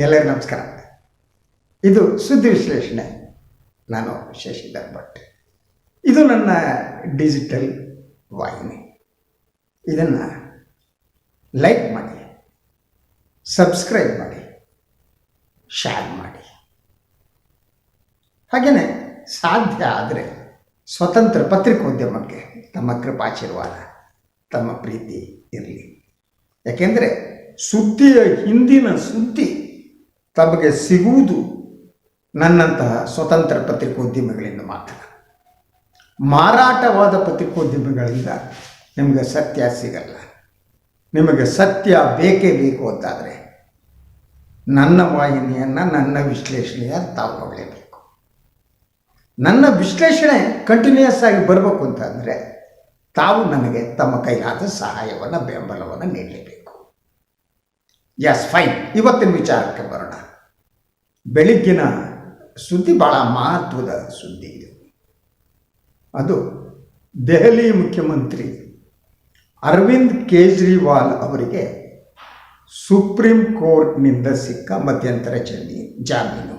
ಎಲ್ಲರಿಗೂ ನಮಸ್ಕಾರ. ಇದು ಸುದ್ದಿ ವಿಶ್ಲೇಷಣೆ. ನಾನು ಶಶಿಧರ್ ಭಟ್. ಇದು ನನ್ನ ಡಿಜಿಟಲ್ ವಾಹಿನಿ. ಇದನ್ನು ಲೈಕ್ ಮಾಡಿ ಸಬ್ಸ್ಕ್ರೈಬ್ ಮಾಡಿ ಶೇರ್ ಮಾಡಿ. ಹಾಗೆಯೇ ಸಾಧ್ಯ ಆದರೆ ಸ್ವತಂತ್ರ ಪತ್ರಿಕೋದ್ಯಮಕ್ಕೆ ತಮ್ಮ ಕೃಪಾಶೀರ್ವಾದ, ತಮ್ಮ ಪ್ರೀತಿ ಇರಲಿ. ಯಾಕೆಂದರೆ ಸುದ್ದಿಯ ಹಿಂದಿನ ಸುದ್ದಿ ತಮಗೆ ಸಿಗುವುದು ನನ್ನಂತಹ ಸ್ವತಂತ್ರ ಪತ್ರಿಕೋದ್ಯಮಿಗಳಿಂದ ಮಾತ್ರ. ಮಾರಾಟವಾದ ಪತ್ರಿಕೋದ್ಯಮಿಗಳಿಂದ ನಿಮಗೆ ಸತ್ಯ ಸಿಗಲ್ಲ. ನಿಮಗೆ ಸತ್ಯ ಬೇಕೇ ಬೇಕು ಅಂತಾದರೆ ನನ್ನ ವಾಹಿನಿಯನ್ನು, ನನ್ನ ವಿಶ್ಲೇಷಣೆಯ ತಾವು ನೋಡಲೇಬೇಕು. ನನ್ನ ವಿಶ್ಲೇಷಣೆ ಕಂಟಿನ್ಯೂಯಸ್ ಆಗಿ ಬರಬೇಕು ಅಂತಂದರೆ ತಾವು ನನಗೆ ತಮ್ಮ ಕೈಲಾದ ಸಹಾಯವನ್ನು, ಬೆಂಬಲವನ್ನು ನೀಡಲೇಬೇಕು. ಎಸ್ ಫೈನ್ ಇವತ್ತಿನ ವಿಚಾರಕ್ಕೆ ಬರೋಣ. ಬೆಳಿಗ್ಗಿನ ಸುದ್ದಿ ಭಾಳ ಮಹತ್ವದ ಸುದ್ದಿ ಇದು. ಅದು ದೆಹಲಿ ಮುಖ್ಯಮಂತ್ರಿ ಅರವಿಂದ್ ಕೇಜ್ರಿವಾಲ್ ಅವರಿಗೆ ಸುಪ್ರೀಂ ಕೋರ್ಟ್ನಿಂದ ಸಿಕ್ಕ ಮಧ್ಯಂತರ ಜಮೀ, ಜಾಮೀನು.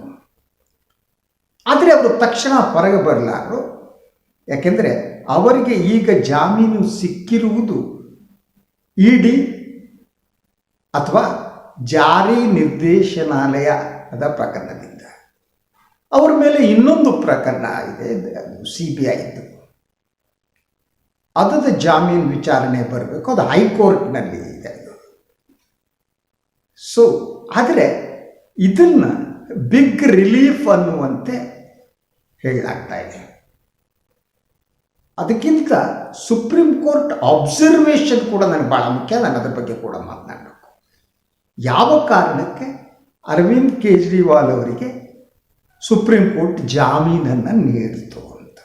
ಆದರೆ ಅವರು ತಕ್ಷಣ ಹೊರಗೆ ಬರಲಾರರು ಯಾಕೆಂದರೆ ಅವರಿಗೆ ಈಗ ಜಾಮೀನು ಸಿಕ್ಕಿರುವುದು ಇಡಿ ಅಥವಾ ಜಾರಿ ನಿರ್ದೇಶನಾಲಯದ ಪ್ರಕರಣದಿಂದ. ಅವರ ಮೇಲೆ ಇನ್ನೊಂದು ಪ್ರಕರಣ ಇದೆ, ಅದು ಸಿ ಬಿ ಐದು ಅದದ ಜಾಮೀನು ವಿಚಾರಣೆ ಬರಬೇಕು, ಅದು ಹೈಕೋರ್ಟ್ನಲ್ಲಿ ಇದೆ ಅದು. ಸೊ ಆದರೆ ಇದನ್ನು ಬಿಗ್ ರಿಲೀಫ್ ಅನ್ನುವಂತೆ ಹೇಳಲಾಗ್ತಾ ಇದೆ. ಅದಕ್ಕಿಂತ ಸುಪ್ರೀಂ ಕೋರ್ಟ್ ಅಬ್ಸರ್ವೇಷನ್ ಕೂಡ ನನಗೆ ಭಾಳ ಮುಖ್ಯ ನಾನು ಅದರ ಬಗ್ಗೆ ಕೂಡ ಮಾತನಾಡಬೇಕು. ಯಾವ ಕಾರಣಕ್ಕೆ? ಅರವಿಂದ್ ಕೇಜ್ರಿವಾಲ್ ಅವರಿಗೆ ಸುಪ್ರೀಂ ಕೋರ್ಟ್ ಜಾಮೀನನ್ನು ನೀಡಿತು ಅಂತ.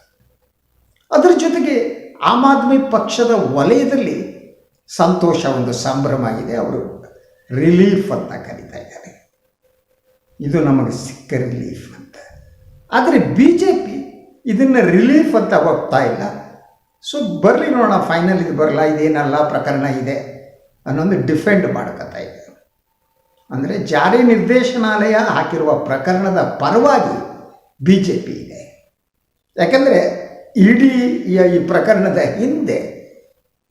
ಅದರ ಜೊತೆಗೆ ಆಮ್ ಆದ್ಮಿ ಪಕ್ಷದ ವಲಯದಲ್ಲಿ ಸಂತೋಷ ಒಂದು ಸಂಭ್ರಮ ಇದೆ ಅವರು ರಿಲೀಫ್ ಅಂತ ಕರೀತಾ ಇದ್ದಾರೆ. ಇದು ನಮಗೆ ಸಿಕ್ಕ ರಿಲೀಫ್ ಅಂತ. ಆದರೆ ಬಿ ಜೆ ಪಿ ಇದನ್ನು ರಿಲೀಫ್ ಅಂತ ಹೋಗ್ತಾ ಇಲ್ಲ. ಸೊ ಬರಲಿ ನೋಡೋಣ, ಫೈನಲ್ ಇದು ಬರಲ್ಲ ಇದೇನಲ್ಲ ಪ್ರಕರಣ ಇದೆ ಅನ್ನೊಂದು ಡಿಫೆಂಡ್ ಮಾಡ್ಕೊತಾ ಇದೆ. ಅಂದರೆ ಜಾರಿ ನಿರ್ದೇಶನಾಲಯ ಹಾಕಿರುವ ಪ್ರಕರಣದ ಪರವಾಗಿ ಬಿ ಜೆ ಪಿ ಇದೆ. ಯಾಕೆಂದರೆ ಇಡೀ ಈ ಪ್ರಕರಣದ ಹಿಂದೆ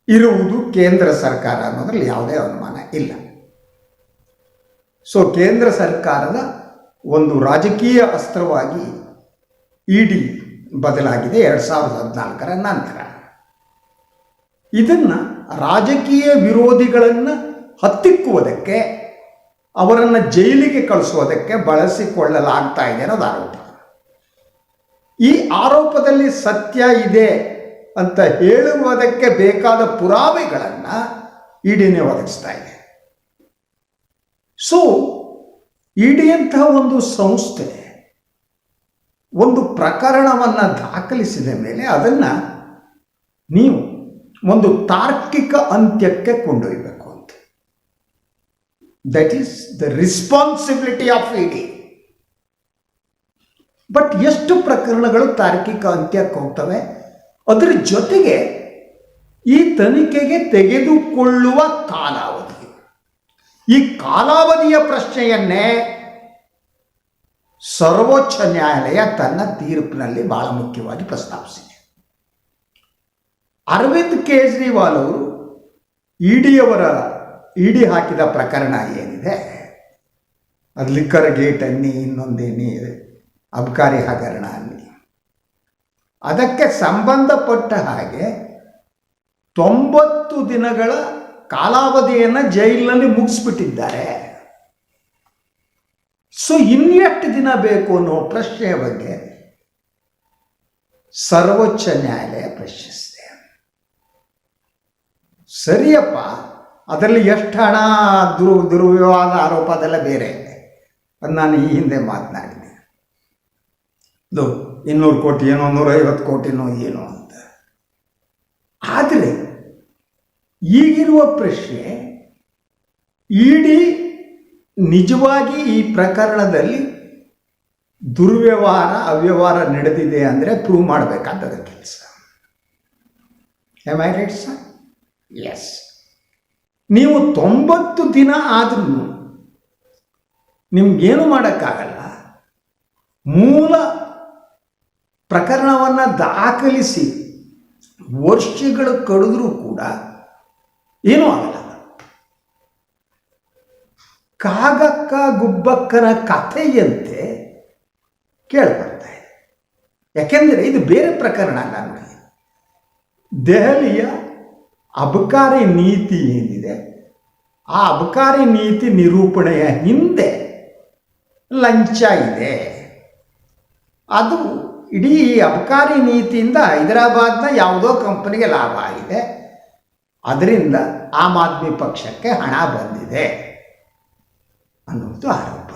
ಇರುವುದು ಕೇಂದ್ರ ಸರ್ಕಾರ ಅನ್ನೋದ್ರಲ್ಲಿ ಯಾವುದೇ ಅನುಮಾನ ಇಲ್ಲ. ಸೊ ಕೇಂದ್ರ ಸರ್ಕಾರದ ಒಂದು ರಾಜಕೀಯ ಅಸ್ತ್ರವಾಗಿ ಇಡಿ ಬದಲಾಗಿದೆ ಎರಡು ಸಾವಿರದ ಹದಿನಾಲ್ಕರ ನಂತರ. ಇದನ್ನು ರಾಜಕೀಯ ವಿರೋಧಿಗಳನ್ನು ಹತ್ತಿಕ್ಕುವುದಕ್ಕೆ ಅವರನ್ನು ಜೈಲಿಗೆ ಕಳಿಸುವುದಕ್ಕೆ ಬಳಸಿಕೊಳ್ಳಲಾಗ್ತಾ ಇದೆ ಅನ್ನೋದು ಆರೋಪ. ಈ ಆರೋಪದಲ್ಲಿ ಸತ್ಯ ಇದೆ ಅಂತ ಹೇಳುವುದಕ್ಕೆ ಬೇಕಾದ ಪುರಾವೆಗಳನ್ನು ಇಡಿನೇ ಒದಗಿಸ್ತಾ ಇದೆ. ಸೊ ಇಡಿ ಅಂತಹ ಒಂದು ಸಂಸ್ಥೆ ಒಂದು ಪ್ರಕರಣವನ್ನು ದಾಖಲಿಸಿದ ಮೇಲೆ ಅದನ್ನು ನೀವು ಒಂದು ತಾರ್ಕಿಕ ಅಂತ್ಯಕ್ಕೆ ಕೊಂಡೊಯ್ಯಬೇಕು that is the responsibility of ED but ಎಷ್ಟು ಪ್ರಕರಣಗಳು ತಾರ್ಕಿಕ ಅಂತ್ಯಕ್ಕೆ ಹೋಗ್ತವೆ ಅದರ ಜೊತೆಗೆ ಈ ತನಿಖೆಗೆ ತೆಗೆದುಕೊಳ್ಳುವ ಕಾಲಾವಧಿ. ಈ ಕಾಲಾವಧಿಯ ಪ್ರಶ್ನೆಯನ್ನೇ ಸರ್ವೋಚ್ಚ ನ್ಯಾಯಾಲಯ ತನ್ನ ತೀರ್ಪಿನಲ್ಲಿ ಬಹಳ ಮುಖ್ಯವಾಗಿ ಪ್ರಸ್ತಾಪಿಸಿದೆ. ಅರವಿಂದ್ ಕೇಜ್ರಿವಾಲ್ ಅವರು ಇಡಿಯವರ ಇಡಿ ಹಾಕಿದ ಪ್ರಕರಣ ಏನಿದೆ? ಅದು ಲಿಕ್ಕರ್ ಗೇಟ್ ಅನ್ನಿ ಇನ್ನೊಂದೇನಿ ಅಬ್ಕಾರಿ ಹಗರಣ ಅನ್ನಿ ಅದಕ್ಕೆ ಸಂಬಂಧಪಟ್ಟ ಹಾಗೆ ತೊಂಬತ್ತು ದಿನಗಳ ಕಾಲಾವಧಿಯನ್ನು ಜೈಲಿನಲ್ಲಿ ಮುಗಿಸ್ಬಿಟ್ಟಿದ್ದಾರೆ. ಸೊ, ಇನ್ನೆಷ್ಟು ದಿನ ಬೇಕು ಅನ್ನೋ ಪ್ರಶ್ನೆಯ ಬಗ್ಗೆ ಸರ್ವೋಚ್ಚ ನ್ಯಾಯಾಲಯ ಪ್ರಶ್ನಿಸಿದೆ. ಸರಿಯಪ್ಪ ಅದರಲ್ಲಿ ಎಷ್ಟು ಹಣ? ದುರು ದುರ್ವ್ಯವಹಾರ ಆರೋಪ ಅದೆಲ್ಲ ಬೇರೆ. ಅದು ನಾನು ಈ ಹಿಂದೆ ಮಾತನಾಡಿದೆ ಇದು ಇನ್ನೂರು ಕೋಟಿ ಏನೋ, ನೂರೈವತ್ತು ಕೋಟಿನೋ ಏನೋ ಅಂತ. ಆದರೆ ಈಗಿರುವ ಪ್ರಶ್ನೆ, ಇಡೀ ನಿಜವಾಗಿ ಈ ಪ್ರಕರಣದಲ್ಲಿ ದುರ್ವ್ಯವಹಾರ, ಅವ್ಯವಹಾರ ನಡೆದಿದೆ ಅಂದರೆ ಪ್ರೂವ್ ಮಾಡಬೇಕಾದ ಕೆಲಸ. Am I right sir yes ನೀವು ತೊಂಬತ್ತು ದಿನ ಆದ್ರೂ ನಿಮ್ಗೇನು ಮಾಡೋಕ್ಕಾಗಲ್ಲ, ಮೂಲ ಪ್ರಕರಣವನ್ನು ದಾಖಲಿಸಿ ವರ್ಷಗಳು ಕಡಿದ್ರೂ ಕೂಡ ಏನೂ ಆಗಲ್ಲ. ಕಾಗಕ್ಕ ಗುಬ್ಬಕ್ಕನ ಕಥೆಯಂತೆ ಕೇಳ್ಬರ್ತಾ ಇದೆ. ಯಾಕೆಂದರೆ ಇದು ಬೇರೆ ಪ್ರಕರಣ ಅಲ್ಲ ನೋಡಿ. ದೆಹಲಿಯ ಅಬಕಾರಿ ನೀತಿ ಏನಿದೆ? ಆ ಅಬಕಾರಿ ನೀತಿ ನಿರೂಪಣೆಯ ಹಿಂದೆ ಲಂಚ ಇದೆ. ಅದು ಇಡೀ ಅಬಕಾರಿ ನೀತಿಯಿಂದ ಹೈದರಾಬಾದ್ನ ಯಾವುದೋ ಕಂಪನಿಗೆ ಲಾಭ ಆಗಿದೆ. ಅದರಿಂದ ಆಮ್ ಆದ್ಮಿ ಪಕ್ಷಕ್ಕೆ ಹಣ ಬಂದಿದೆ ಅನ್ನೋದು ಆರೋಪ.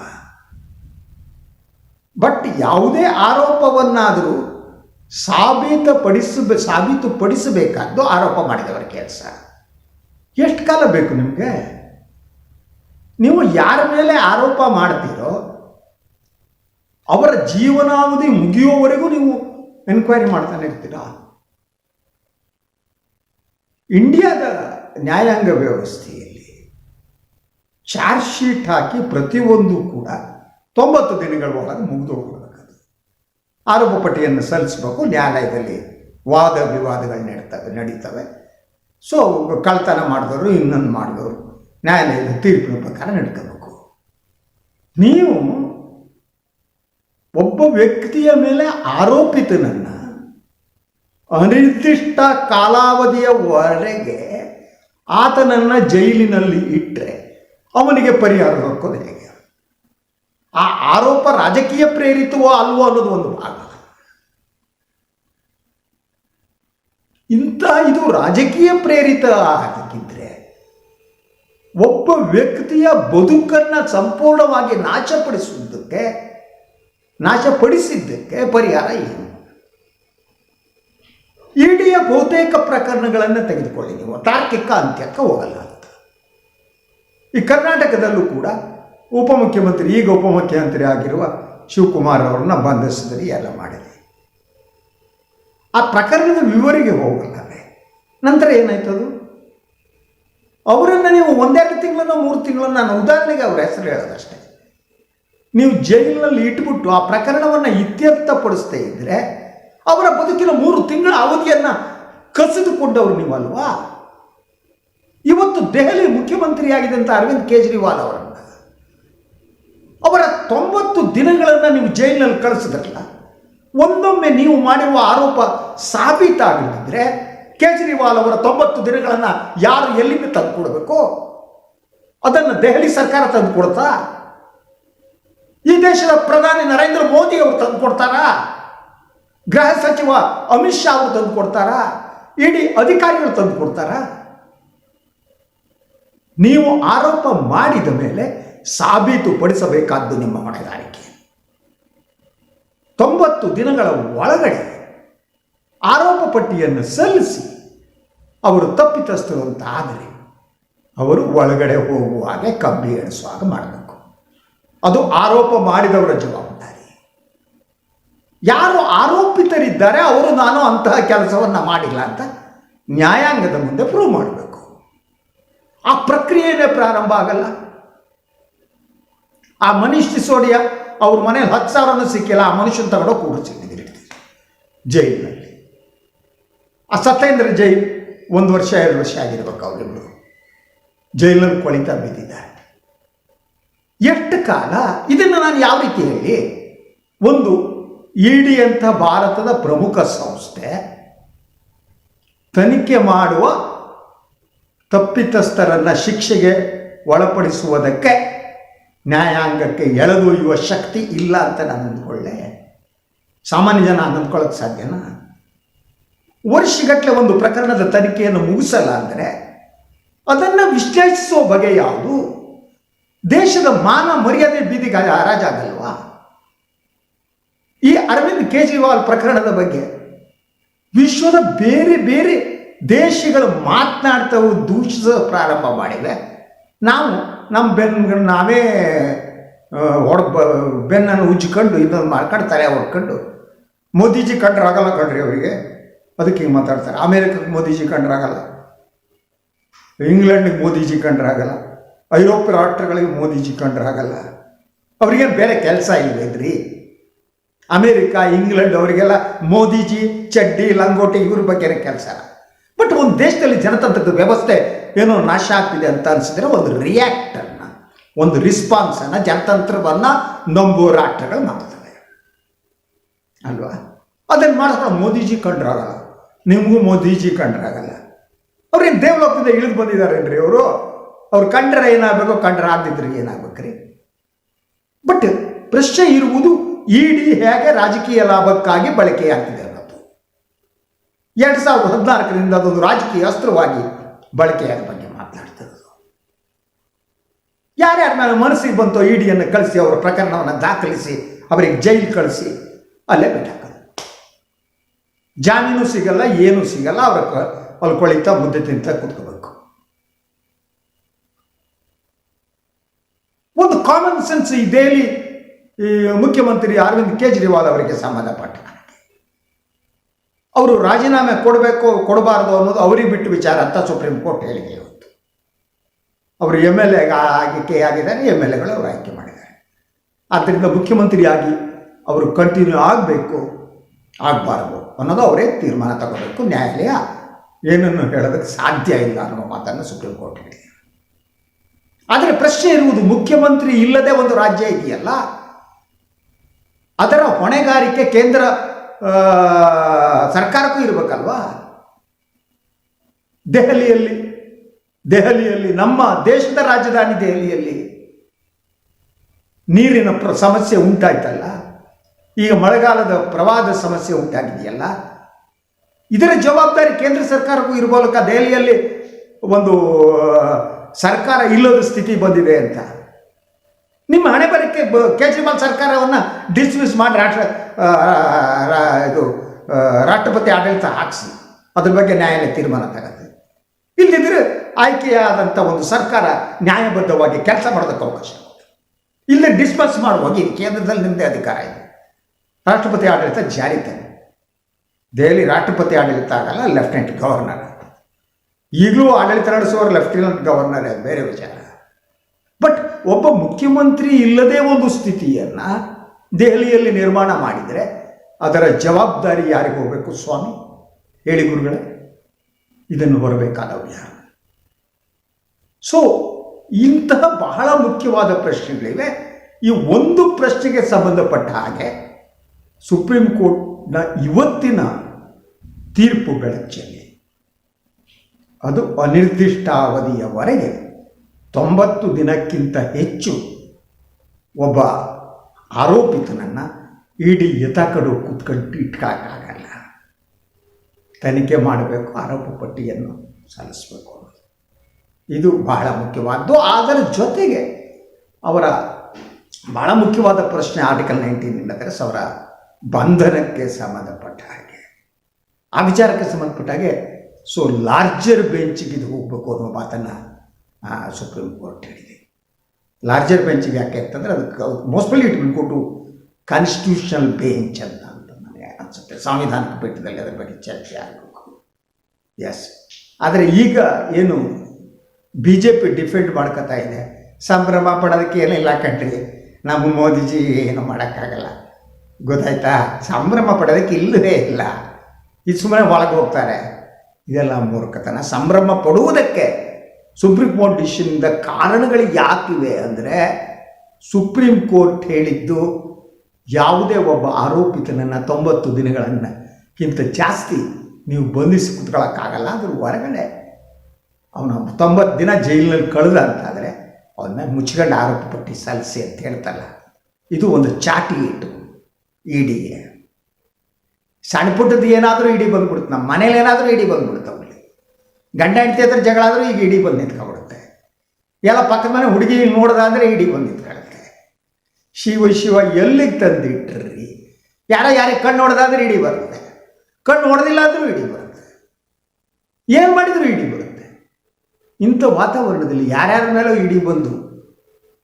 ಬಟ್ ಯಾವುದೇ ಆರೋಪವನ್ನಾದರೂ ಸಾಬೀತುಪಡಿಸಬ, ಸಾಬೀತುಪಡಿಸಬೇಕಾದ್ದು ಆರೋಪ ಮಾಡಿದವರ ಕೆಲಸ. ಎಷ್ಟು ಕಾಲ ಬೇಕು ನಿಮಗೆ? ನೀವು ಯಾರ ಮೇಲೆ ಆರೋಪ ಮಾಡ್ತೀರೋ, ಅವರ ಜೀವನಾವಧಿ ಮುಗಿಯುವವರೆಗೂ ನೀವು ಎನ್ಕ್ವೈರಿ ಮಾಡ್ತಾನೆ ಇರ್ತೀರಾ? ಇಂಡಿಯಾದ ನ್ಯಾಯಾಂಗ ವ್ಯವಸ್ಥೆಯಲ್ಲಿ ಚಾರ್ಜ್ ಶೀಟ್ ಹಾಕಿ ಪ್ರತಿಯೊಂದು ಕೂಡ ತೊಂಬತ್ತು ದಿನಗಳ ಒಳಗೆ ಮುಗಿದು ಆರೋಪ ಪಟ್ಟಿಯನ್ನು ಸಲ್ಲಿಸಬೇಕು, ನ್ಯಾಯಾಲಯದಲ್ಲಿ ವಾದ ವಿವಾದಗಳು ನಡೀತವೆ ನಡೀತವೆ. ಸೊ ಕಳ್ತನ ಮಾಡಿದವರು, ಇನ್ನೊಂದು ಮಾಡಿದವರು, ನ್ಯಾಯಾಲಯದ ತೀರ್ಪಿನ ಪ್ರಕಾರ ನಡ್ಕೋಬೇಕು. ನೀವು ಒಬ್ಬ ವ್ಯಕ್ತಿಯ ಮೇಲೆ ಆರೋಪಿತನನ್ನು ಅನಿರ್ದಿಷ್ಟ ಕಾಲಾವಧಿಯವರೆಗೆ ಆತನನ್ನು ಜೈಲಿನಲ್ಲಿ ಇಟ್ಟರೆ ಅವನಿಗೆ ಪರಿಹಾರ ಹಾಕೋದು ಆ ಆರೋಪ ರಾಜಕೀಯ ಪ್ರೇರಿತವೋ ಅಲ್ವೋ ಅನ್ನೋದು ಒಂದು ಭಾಗ ಇಂಥ ಇದು ರಾಜಕೀಯ ಪ್ರೇರಿತ ಆಗಕ್ಕಿದ್ರೆ ಒಬ್ಬ ವ್ಯಕ್ತಿಯ ಬದುಕನ್ನು ಸಂಪೂರ್ಣವಾಗಿ ನಾಶಪಡಿಸುವುದಕ್ಕೆ, ನಾಶಪಡಿಸಿದ್ದಕ್ಕೆ ಪರಿಹಾರ ಏನು? ಇಡಿಯ ಬಹುತೇಕ ಪ್ರಕರಣಗಳನ್ನು ತೆಗೆದುಕೊಳ್ಳಿ ನೀವು. ತಾರ್ಕಿಕ ಅಂತ್ಯಕ್ಕೆ ಹೋಗಲ್ಲ ಅಂತ. ಈ ಕರ್ನಾಟಕದಲ್ಲೂ ಕೂಡ ಉಪಮುಖ್ಯಮಂತ್ರಿ, ಈಗ ಉಪಮುಖ್ಯಮಂತ್ರಿ ಆಗಿರುವ ಶಿವಕುಮಾರ್ ಅವರನ್ನ ಬಂಧಿಸಿದರೆ ಎಲ್ಲ ಮಾಡಿದೆ. ಆ ಪ್ರಕರಣದ ವಿವರಿಗೆ ಹೋಗಲ್ಲವೇ? ನಂತರ ಅದು? ಅವರನ್ನು ನೀವು ಒಂದೆರಡು ತಿಂಗಳನ್ನ, ಮೂರು ತಿಂಗಳನ್ನ ನಾನು ಉದಾಹರಣೆಗೆ ಅವ್ರ ಹೆಸರು ಹೇಳೋದಷ್ಟೇ. ನೀವು ಜೈಲಿನಲ್ಲಿ ಇಟ್ಬಿಟ್ಟು ಆ ಪ್ರಕರಣವನ್ನು ಇತ್ಯರ್ಥಪಡಿಸ್ತಾ ಇದ್ದರೆ ಅವರ ಬದುಕಿನ ಮೂರು ತಿಂಗಳ ಅವಧಿಯನ್ನು ಕಸಿದುಕೊಂಡವರು ನೀವಲ್ವಾ? ಇವತ್ತು ದೆಹಲಿ ಮುಖ್ಯಮಂತ್ರಿಯಾಗಿದ್ದಂಥ ಅರವಿಂದ್ ಕೇಜ್ರಿವಾಲ್ ಅವರನ್ನು. ಅವರ ತೊಂಬತ್ತು ದಿನಗಳನ್ನು ನೀವು ಜೈಲಿನಲ್ಲಿ ಕಳಿಸಿದ್ರಲ್ಲ, ಒಂದೊಮ್ಮೆ ನೀವು ಮಾಡಿರುವ ಆರೋಪ ಸಾಬೀತಾಗದಿದ್ದರೆ ಕೇಜ್ರಿವಾಲ್ ಅವರ ತೊಂಬತ್ತು ದಿನಗಳನ್ನು ಯಾರು ಎಲ್ಲಿಂದ ತಂದುಕೊಡ್ಬೇಕು ಅದನ್ನು ದೆಹಲಿ ಸರ್ಕಾರ ತಂದು ಕೊಡ್ತಾ? ಈ ದೇಶದ ಪ್ರಧಾನಿ ನರೇಂದ್ರ ಮೋದಿ ಅವರು ತಂದು ಕೊಡ್ತಾರಾ? ಗೃಹ ಸಚಿವ ಅಮಿತ್ ಶಾ ಅವರು ತಂದು ಕೊಡ್ತಾರಾ? ಇಡೀ ಅಧಿಕಾರಿಗಳು ತಂದು ಕೊಡ್ತಾರಾ? ನೀವು ಆರೋಪ ಮಾಡಿದ ಮೇಲೆ ಸಾಬೀತುಪಡಿಸಬೇಕಾದ್ದು ನಿಮ್ಮ ಹೊಣೆಗಾರಿಕೆ ತೊಂಬತ್ತು ದಿನಗಳ ಒಳಗಡೆ ಆರೋಪ ಪಟ್ಟಿಯನ್ನು ಸಲ್ಲಿಸಿ ಅವರು ತಪ್ಪಿತಸ್ಥರು ಅಂತ ಆದರೆ ಅವರು ಒಳಗಡೆ ಹೋಗುವಾಗ ಕಬ್ಬಿ ಎಣಿಸುವಾಗ ಮಾಡಬೇಕು. ಅದು ಆರೋಪ ಮಾಡಿದವರ ಜವಾಬ್ದಾರಿ. ಯಾರು ಆರೋಪಿತರಿದ್ದಾರೆ ಅವರು ನಾನು ಅಂತಹ ಕೆಲಸವನ್ನು ಮಾಡಿಲ್ಲ ಅಂತ ನ್ಯಾಯಾಂಗದ ಮುಂದೆ ಪ್ರೂವ್ ಮಾಡಬೇಕು. ಆ ಪ್ರಕ್ರಿಯೆನೇ ಪ್ರಾರಂಭ ಆಗಲ್ಲ. ಆ ಮನೀಶ್ ಸಿಸೋಡಿಯಾ ಅವ್ರ ಮನೇಲಿ ಹತ್ತು ಸಾವಿರನೂ ಸಿಕ್ಕಿಲ್ಲ, ಆ ಮನುಷ್ಯನ ತಗೊಂಡೋ ಕೂಡಿಸಿದ್ದೀರಿ ಜೈಲಿನಲ್ಲಿ. ಆ ಸತ್ಯೇಂದ್ರ ಜೈಲ್ ಒಂದು ವರ್ಷ, ಎರಡು ವರ್ಷ ಆಗಿರ್ಬೇಕು ಅವರಿಬ್ಬರು ಜೈಲಿನಲ್ಲಿ ಕೊಳಿತಾ ಬಿದ್ದಿದ್ದಾರೆ. ಎಷ್ಟು ಕಾಲ? ಇದನ್ನು ನಾನು ಯಾವ ರೀತಿ ಹೇಳಿ? ಒಂದು ಇಡಿ ಅಂತ ಭಾರತದ ಪ್ರಮುಖ ಸಂಸ್ಥೆ ತನಿಖೆ ಮಾಡುವ ತಪ್ಪಿತಸ್ಥರನ್ನು ಶಿಕ್ಷೆಗೆ ಒಳಪಡಿಸುವುದಕ್ಕೆ ನ್ಯಾಯಾಂಗಕ್ಕೆ ಎಳೆದೊಯ್ಯುವ ಶಕ್ತಿ ಇಲ್ಲ ಅಂತ ನಾನು ಅಂದ್ಕೊಳ್ಳೆ. ಸಾಮಾನ್ಯ ಜನ ಅಂದ್ಕೊಳ್ಳೋಕ್ಕೆ ಸಾಧ್ಯನಾ? ವರ್ಷಗಟ್ಟಲೆ ಒಂದು ಪ್ರಕರಣದ ತನಿಖೆಯನ್ನು ಮುಗಿಸಲ್ಲ ಅಂದರೆ ಅದನ್ನು ವಿಶ್ಲೇಷಿಸುವ ಬಗೆ ಯಾವುದು? ದೇಶದ ಮಾನ ಮರ್ಯಾದೆ ಬೀದಿಗೆ ಹರಾಜಾಗಲ್ವಾ? ಈ ಅರವಿಂದ್ ಕೇಜ್ರಿವಾಲ್ ಪ್ರಕರಣದ ಬಗ್ಗೆ ವಿಶ್ವದ ಬೇರೆ ಬೇರೆ ದೇಶಗಳು ಮಾತನಾಡ್ತವು ದೂಷಿಸ ಪ್ರಾರಂಭ ಮಾಡಿವೆ. ನಾವು ನಮ್ಮ ಬೆನ್ನ ನಾವೇ ಹೊಡ್ ಬೆನ್ನನ್ನು ಉಜ್ಜಿಕೊಂಡು ಇನ್ನೊಂದು ಮಾಡ್ಕೊಂಡು ತಲೆ ಹೊಡ್ಕೊಂಡು ಮೋದಿಜಿ ಕಂಡ್ರಾಗಲ್ಲ ಕಣ್ರಿ ಅವರಿಗೆ. ಅದಕ್ಕೆ ಹಿಂಗೆ ಮಾತಾಡ್ತಾರೆ. ಅಮೇರಿಕಕ್ಕೆ ಮೋದಿಜಿ ಕಂಡ್ರಾಗಲ್ಲ ಇಂಗ್ಲೆಂಡಿಗೆ ಮೋದಿಜಿ ಕಂಡ್ರಾಗಲ್ಲ ಐರೋಪ್ಯ ರಾಷ್ಟ್ರಗಳಿಗೆ ಮೋದಿಜಿ ಕಂಡ್ರಾಗಲ್ಲ ಅವ್ರಿಗೇನು ಬೇರೆ ಕೆಲಸ ಇಲ್ವೇನ್ರಿ? ಅಮೇರಿಕ, ಇಂಗ್ಲೆಂಡ್ ಅವರಿಗೆಲ್ಲ ಮೋದಿಜಿ, ಚಡ್ಡಿ, ಲಂಗೋಟಿ ಇವ್ರ ಬಗ್ಗೆ ಕೆಲಸ. ಬಟ್ ಒಂದು ದೇಶದಲ್ಲಿ ಜನತಂತ್ರದ ವ್ಯವಸ್ಥೆ ಏನೋ ನಾಶ ಆಗ್ತಿದೆ ಅಂತ ಅನಿಸಿದ್ರೆ ಒಂದು ರಿಯಾಕ್ಟನ್ನು ಒಂದು ರಿಸ್ಪಾನ್ಸನ್ನು ಜನತಂತ್ರವನ್ನು ನಂಬುವ ರಾಷ್ಟ್ರಗಳು ಮಾಡ್ತವೆ. ಅಲ್ವಾ? ಅದನ್ನು ಮಾಡಿಸ್ಕೊಂಡು ಮೋದಿಜಿ ಕಂಡ್ರಾಗಲ್ಲ. ನಿಮಗೂ ಮೋದಿಜಿ ಕಂಡ್ರಾಗಲ್ಲ. ಅವ್ರೇನು ದೇವಲೋಕದಿಂದ ಇಳಿದು ಬಂದಿದ್ದಾರೇನ್ರಿ ಅವರು? ಅವ್ರು ಕಂಡ್ರೆ ಏನಾಗಬೇಕು? ಕಂಡ್ರೆ ಆಗದಿದ್ರೆ ಏನಾಗ್ಬೇಕ್ರಿ? ಬಟ್ ಪ್ರಶ್ನೆ ಇರುವುದು ಇಡಿ ಹೇಗೆ ರಾಜಕೀಯ ಲಾಭಕ್ಕಾಗಿ ಬಳಕೆಯಾಗ್ತಿದೆ ಅನ್ನೋದು. ಎರಡು ಸಾವಿರದ ಹದಿನಾಲ್ಕರಿಂದ ಅದೊಂದು ರಾಜಕೀಯ ಅಸ್ತ್ರವಾಗಿ ಬಳಕೆಯಾದ ಬಗ್ಗೆ ಮಾತನಾಡ್ತಿರೋದು ಯಾರ್ಯಾರ ಮೇಲೆ ಮನಸ್ಸಿಗೆ ಬಂತೋ ಇಡಿಯನ್ನು ಕಳಿಸಿ ಅವರ ಪ್ರಕರಣವನ್ನು ದಾಖಲಿಸಿ, ಅವರಿಗೆ ಜೈಲು ಕಳಿಸಿ, ಅಲ್ಲೇ ಬಿಟ್ಟಾಕೋದು ಜಾಮೀನು ಸಿಗಲ್ಲ, ಏನೂ ಸಿಗಲ್ಲ, ಅವರ ಹೊಲ್ಕೊಳಿತಾ ಮುದ್ದೆ ತಿಂತ ಕೂತ್ಕೋಬೇಕು. ಒಂದು ಕಾಮನ್ ಸೆನ್ಸ್ ಈ ದೆಹಲಿ ಮುಖ್ಯಮಂತ್ರಿ ಅರವಿಂದ್ ಕೇಜ್ರಿವಾಲ್ ಅವರಿಗೆ ಸಂಬಂಧಪಟ್ಟ ಅವರು ರಾಜೀನಾಮೆ ಕೊಡಬೇಕು, ಕೊಡಬಾರ್ದು ಅನ್ನೋದು ಅವರಿಗೆ ಬಿಟ್ಟು ವಿಚಾರ ಅಂತ ಸುಪ್ರೀಂ ಕೋರ್ಟ್ ಹೇಳಿದೆ ಇವತ್ತು. ಅವರು ಎಂ ಎಲ್ ಎ ಆಯ್ಕೆ ಆಗಿದ್ದಾರೆ ಎಂ ಎಲ್ ಎಗಳು ಅವರು ಆಯ್ಕೆ ಮಾಡಿದ್ದಾರೆ. ಆದ್ದರಿಂದ ಮುಖ್ಯಮಂತ್ರಿಯಾಗಿ ಅವರು ಕಂಟಿನ್ಯೂ ಆಗಬೇಕು, ಆಗಬಾರ್ದು ಅನ್ನೋದು ಅವರೇ ತೀರ್ಮಾನ ತಗೋಬೇಕು, ನ್ಯಾಯಾಲಯ ಏನನ್ನು ಹೇಳೋದಕ್ಕೆ ಸಾಧ್ಯ ಇಲ್ಲ ಅನ್ನೋ ಮಾತನ್ನು ಸುಪ್ರೀಂ ಕೋರ್ಟ್ ಹೇಳಿದೆ. ಆದರೆ ಪ್ರಶ್ನೆ ಇರುವುದು ಮುಖ್ಯಮಂತ್ರಿ ಇಲ್ಲದೆ ಒಂದು ರಾಜ್ಯ ಇದೆಯಲ್ಲ? ಅದರ ಹೊಣೆಗಾರಿಕೆ ಕೇಂದ್ರ ಸರ್ಕಾರಕ್ಕೂ ಇರಬೇಕಲ್ವಾ? ದೆಹಲಿಯಲ್ಲಿ ದೆಹಲಿಯಲ್ಲಿ, ನಮ್ಮ ದೇಶದ ರಾಜಧಾನಿ ದೆಹಲಿಯಲ್ಲಿ ನೀರಿನ ಪ್ರ, ಸಮಸ್ಯೆ ಉಂಟಾಯ್ತಲ್ಲ? ಈಗ ಮಳೆಗಾಲದ ಪ್ರವಾಹದ ಸಮಸ್ಯೆ ಉಂಟಾಗಿದೆಯಲ್ಲ? ಇದರ ಜವಾಬ್ದಾರಿ ಕೇಂದ್ರ ಸರ್ಕಾರಕ್ಕೂ ಇರಬಹುದಕ್ಕ ದೆಹಲಿಯಲ್ಲಿ ಒಂದು ಸರ್ಕಾರ ಇಲ್ಲದ ಸ್ಥಿತಿ ಬಂದಿದೆ ಅಂತ ನಿಮ್ಮ ಹಣೆ ಬರಕ್ಕೆ ಬ- ಕೇಜ್ರಿವಾಲ್ ಸರ್ಕಾರವನ್ನು ಡಿಸ್ಮಿಸ್ ಮಾಡಿ ರಾಷ್ಟ್ರ ಇದು ರಾಷ್ಟ್ರಪತಿ ಆಡಳಿತ ಹಾಕಿಸಿ. ಅದ್ರ ಬಗ್ಗೆ ನ್ಯಾಯಾಲಯ ತೀರ್ಮಾನ ತಗತ್ತೆ. ಇಲ್ಲದಿದ್ದರೆ ಆಯ್ಕೆಯಾದಂಥ ಒಂದು ಸರ್ಕಾರ ನ್ಯಾಯಬದ್ಧವಾಗಿ ಕೆಲಸ ಮಾಡೋದಕ್ಕೆ ಅವಕಾಶ ಇಲ್ಲಿ ಡಿಸ್ಮಿಸ್ ಮಾಡುವಾಗ ಕೇಂದ್ರದಲ್ಲಿ ನಿಮ್ಮದೇ ಅಧಿಕಾರ ಇದೆ. ರಾಷ್ಟ್ರಪತಿ ಆಡಳಿತ ಜಾರಿ ತಂದೆ ದೆಹಲಿ ರಾಷ್ಟ್ರಪತಿ ಆಡಳಿತ ಆಗಲ್ಲ, ಲೆಫ್ಟಿನೆಂಟ್ ಗವರ್ನರ್. ಈಗಲೂ ಆಡಳಿತ ನಡೆಸುವವರು ಲೆಫ್ಟಿನೆಂಟ್ ಗವರ್ನರ್, ಬೇರೆ ವಿಚಾರ. ಒಬ್ಬ ಮುಖ್ಯಮಂತ್ರಿ ಇಲ್ಲದೇ ಒಂದು ಸ್ಥಿತಿಯನ್ನು ದೆಹಲಿಯಲ್ಲಿ ನಿರ್ಮಾಣ ಮಾಡಿದರೆ ಅದರ ಜವಾಬ್ದಾರಿ ಯಾರಿಗೆ ಹೋಗಬೇಕು ಸ್ವಾಮಿ? ಹೇಳಿ ಗುರುಗಳೇ, ಇದನ್ನು ಹೊರಬೇಕಾದವು ಯಾರು? ಸೊ ಇಂತಹ ಬಹಳ ಮುಖ್ಯವಾದ ಪ್ರಶ್ನೆಗಳಿವೆ. ಈ ಒಂದು ಪ್ರಶ್ನೆಗೆ ಸಂಬಂಧಪಟ್ಟ ಹಾಗೆ ಸುಪ್ರೀಂ ಕೋರ್ಟ್ನ ಇವತ್ತಿನ ತೀರ್ಪು ಬೆಳಚಲ್ಲಿ ಅದು ಅನಿರ್ದಿಷ್ಟಾವಧಿಯವರೆಗೆ. ತೊಂಬತ್ತು ದಿನಕ್ಕಿಂತ ಹೆಚ್ಚು ಒಬ್ಬ ಆರೋಪಿತನನ್ನು ಇಡೀ ಯಥಕಡು ಕೂತ್ಕೊಂಡು ಇಟ್ಕಾಗಲ್ಲ ತನಿಖೆ ಮಾಡಬೇಕು, ಆರೋಪ ಪಟ್ಟಿಯನ್ನು ಸಲ್ಲಿಸಬೇಕು ಇದು ಬಹಳ ಮುಖ್ಯವಾದ್ದು. ಅದರ ಜೊತೆಗೆ ಅವರ ಬಹಳ ಮುಖ್ಯವಾದ ಪ್ರಶ್ನೆ ಆರ್ಟಿಕಲ್ ನೈನ್ಟೀನ್ ಇಲ್ಲದರೆ ಅವರ ಬಂಧನಕ್ಕೆ ಸಂಬಂಧಪಟ್ಟ ಹಾಗೆ. ಆ ವಿಚಾರಕ್ಕೆ ಸಂಬಂಧಪಟ್ಟ ಹಾಗೆ ಸೊ ಲಾರ್ಜರ್ ಬೆಂಚ್ಗೆ ಇದು ಹೋಗಬೇಕು ಅನ್ನೋ ಮಾತನ್ನು ಸುಪ್ರೀಂ ಕೋರ್ಟ್ ಹೇಳಿದೆ. ಲಾರ್ಜರ್ ಬೆಂಚಿಗೆ ಯಾಕೆ ಅಂತಂದರೆ ಅದಕ್ಕೆ mostly it will go to constitutional bench ಅಂತ ಅಂತ ನನಗೆ ಅನಿಸುತ್ತೆ. ಸಾಂವಿಧಾನಿಕ ಪೀಠದಲ್ಲಿ ಅದರ ಬಗ್ಗೆ ಚರ್ಚೆ ಆಗಬೇಕು. ಎಸ್ ಆದರೆ ಈಗ ಏನು ಬಿ ಜೆ ಪಿ ಡಿಫೆಂಡ್ ಮಾಡ್ಕೋತಾ ಇದೆ. ಸಂಭ್ರಮ ಪಡೋದಕ್ಕೆ ಏನಿಲ್ಲ ಕಣ್ರಿ. ನಮ್ಮ ಮೋದಿಜಿ ಏನು ಮಾಡೋಕ್ಕಾಗಲ್ಲ. ಗೊತ್ತಾಯ್ತಾ? ಸಂಭ್ರಮ ಪಡೋದಕ್ಕೆ ಇಲ್ಲವೇ ಇಲ್ಲ. ಇದು ಸುಮ್ಮನೆ ಒಳಗೆ ಹೋಗ್ತಾರೆ. ಇದೆಲ್ಲ ಮೂರ್ಖತನ. ಸಂಭ್ರಮ ಪಡುವುದಕ್ಕೆ ಸುಪ್ರೀಂ ಕೋರ್ಟ್ ಡಿಸಿಷನ್ನಿಂದ ಕಾರಣಗಳು ಯಾಕಿವೆ ಅಂದರೆ ಸುಪ್ರೀಂ ಕೋರ್ಟ್ ಹೇಳಿದ್ದು ಯಾವುದೇ ಒಬ್ಬ ಆರೋಪಿತನನ್ನು ತೊಂಬತ್ತು ದಿನಗಳನ್ನು ಕಿಂತ ಜಾಸ್ತಿ ನೀವು ಬಂಧಿಸಿ ಕುತ್ಕೊಳ್ಳೋಕ್ಕಾಗಲ್ಲ ಅದ್ರ ಹೊರಗಡೆ ಅವನ ತೊಂಬತ್ತು ದಿನ ಜೈಲಿನಲ್ಲಿ ಕಳೆದ ಅಂತಾದರೆ ಅವನ್ನ ಮುಚ್ಚಿಕೊಂಡು ಆರೋಪ ಪಟ್ಟಿ ಸಲ್ಲಿಸಿ ಅಂತ ಹೇಳ್ತಲ್ಲ ಇದು ಒಂದು ಚಾಟಿ ಇಟ್ಟು ಇಡಿಗೆ ಸಣ್ಣ ಪುಟ್ಟದ್ದು ಏನಾದರೂ ಇಡಿ ಬಂದ್ಬಿಡುತ್ತೆ, ನಮ್ಮ ಮನೇಲಿ ಏನಾದರೂ ಇಡಿ ಅವಳಿಗೆ ಗಂಡ ಹೆಂಡತಿ ಹತ್ರ ಜಗಳ ಆದರೂ ಈಗ ಇಡಿ ಬಂದು ನಿಂತ್ಕೊಬಿಡುತ್ತೆ ಎಲ್ಲ ಪಕ್ಕದ ಮನೆ ಹುಡುಗಿ ನೋಡೋದಾದ್ರೆ ಇಡಿ ಬಂದು ನಿಂತ್ಕೊಳ್ಳುತ್ತೆ. ಶಿವ ಶಿವ ಎಲ್ಲಿಗೆ ತಂದಿಟ್ರಿ? ಯಾರ ಯಾರಿಗೆ ಕಣ್ಣು ನೋಡೋದಾದ್ರೆ ಇಡಿ ಬರುತ್ತೆ. ಕಣ್ಣು ನೋಡೋದಿಲ್ಲ ಅಂದರೂ ಇಡಿ ಬರುತ್ತೆ. ಏನು ಮಾಡಿದರೂ ಇಡಿ ಬರುತ್ತೆ. ಇಂಥ ವಾತಾವರಣದಲ್ಲಿ ಯಾರ್ಯಾರ ಮೇಲೂ ಇಡಿ ಬಂದು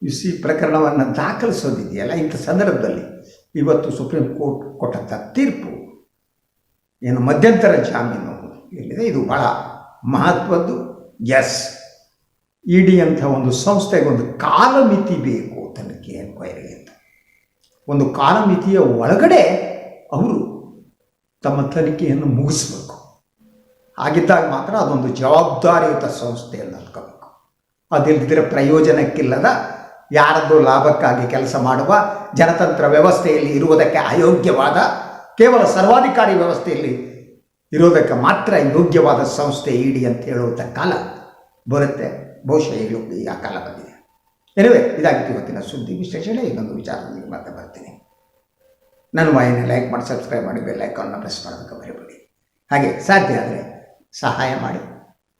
ಸಿ ಪ್ರಕರಣವನ್ನು ದಾಖಲಿಸೋದಿದೆಯಲ್ಲ? ಇಂಥ ಸಂದರ್ಭದಲ್ಲಿ ಇವತ್ತು ಸುಪ್ರೀಂ ಕೋರ್ಟ್ ಕೊಟ್ಟಂಥ ತೀರ್ಪು. ಏನು ಮಧ್ಯಂತರ ಜಾಮೀನು ಏನಿದೆ ಇದು ಭಾಳ ಮಹತ್ವದ್ದು ಎಸ್ ಇ ಡಿ ಅಂಥ ಒಂದು ಸಂಸ್ಥೆಗೆ ಒಂದು ಕಾಲಮಿತಿ ಬೇಕು ತನಗೆ ಎನ್ಕ್ವೈರಿ ಅಂತ. ಒಂದು ಕಾಲಮಿತಿಯ ಒಳಗಡೆ ಅವರು ತಮ್ಮ ತನಿಖೆಯನ್ನು ಮುಗಿಸ್ಬೇಕು. ಆಗಿದ್ದಾಗ ಮಾತ್ರ ಅದೊಂದು ಜವಾಬ್ದಾರಿಯುತ ಸಂಸ್ಥೆ ಅಂತ ಅಂದ್ಕೋಬೇಕು ಅದಿಲ್ಲದಿದ್ದರೆ ಪ್ರಯೋಜನಕ್ಕಿಲ್ಲದ ಯಾರದ್ದು ಲಾಭಕ್ಕಾಗಿ ಕೆಲಸ ಮಾಡುವ ಜನತಂತ್ರ ವ್ಯವಸ್ಥೆಯಲ್ಲಿ ಇರುವುದಕ್ಕೆ ಅಯೋಗ್ಯವಾದ, ಕೇವಲ ಸರ್ವಾಧಿಕಾರಿ ವ್ಯವಸ್ಥೆಯಲ್ಲಿ ಇರೋದಕ್ಕೆ ಮಾತ್ರ ಯೋಗ್ಯವಾದ ಸಂಸ್ಥೆ ಇಡಿ ಅಂತ ಹೇಳುವಂಥ ಕಾಲ ಬರುತ್ತೆ. ಬಹುಶಃ ಈ ಆ ಕಾಲ ಬಂದಿದೆ. ಎನಿವೆ ಇದಾಗಿತ್ತು ಇವತ್ತಿನ ಸುದ್ದಿ ವಿಶ್ಲೇಷಣೆ ಇನ್ನೊಂದು ವಿಚಾರದಲ್ಲಿ ಮತ್ತೆ ಬರ್ತೀನಿ. ನನ್ನ ವಾಹಿನಿ ಲೈಕ್ ಮಾಡಿ ಸಬ್ಸ್ಕ್ರೈಬ್ ಮಾಡಿ ಬೆಲ್ ಐಕಾನ್ನ ಪ್ರೆಸ್ ಮಾಡೋದಕ್ಕೆ ಮರಿಬೇಡಿ. ಹಾಗೆ ಸಾಧ್ಯ ಆದರೆ ಸಹಾಯ ಮಾಡಿ.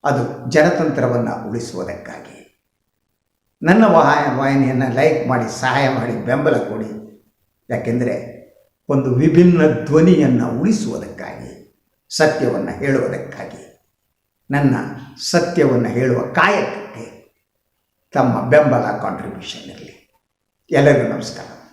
ಅದು ಜನತಂತ್ರವನ್ನು ಉಳಿಸುವುದಕ್ಕಾಗಿ. ನನ್ನ ವಾಹನ, ವಾಹಿನಿಯನ್ನು ಲೈಕ್ ಮಾಡಿ, ಸಹಾಯ ಮಾಡಿ, ಬೆಂಬಲ ಕೊಡಿ. ಯಾಕೆಂದರೆ ಒಂದು ವಿಭಿನ್ನ ಧ್ವನಿಯನ್ನು ಉಳಿಸುವುದಕ್ಕಾಗಿ. ಸತ್ಯವನ್ನು ಹೇಳುವುದಕ್ಕಾಗಿ. ನನ್ನ ಸತ್ಯವನ್ನು ಹೇಳುವ ಕಾಯಕಕ್ಕೆ ತಮ್ಮ ಬೆಂಬಲ ಕಾಂಟ್ರಿಬ್ಯೂಷನ್ ಇರಲಿ. ಎಲ್ಲರಿಗೂ ನಮಸ್ಕಾರ.